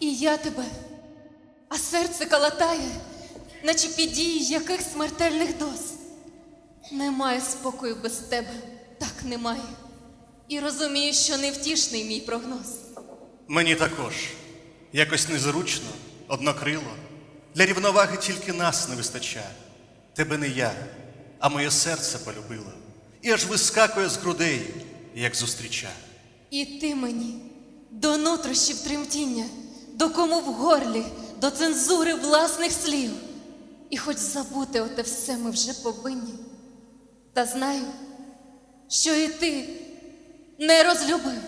І я тебе, а серце калатає, наче під дії яких смертельних доз. Немає спокою без тебе, так немає. І розумію, що невтішний мій прогноз. Мені також. Якось незручно, однокрило. Для рівноваги тільки нас не вистачає. Тебе не я, а моє серце полюбило. І аж вискакує з грудей, як зустріча. І ти мені до нутрощів тремтіння, до кому в горлі, до цензури власних слів. І хоч забути оте все ми вже повинні. Та знаю, що і ти не розлюбив.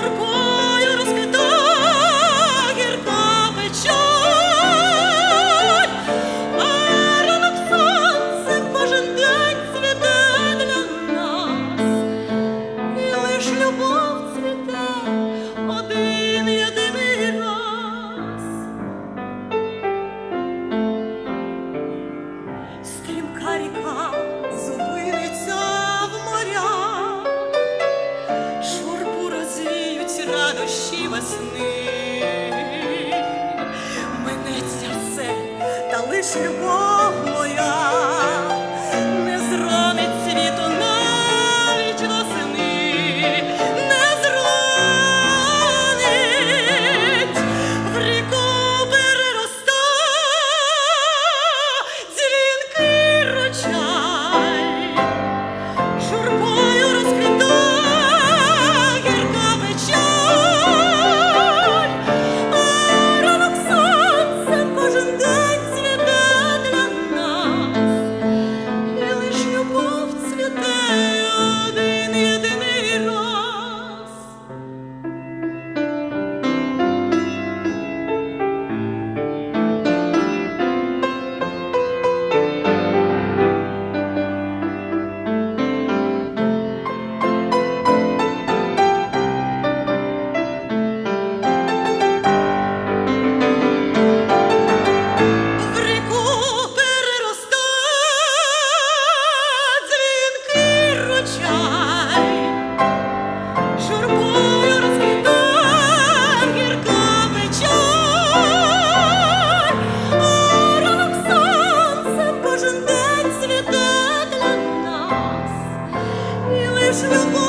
turco весни. Минеться все, та лиш любов Yes, no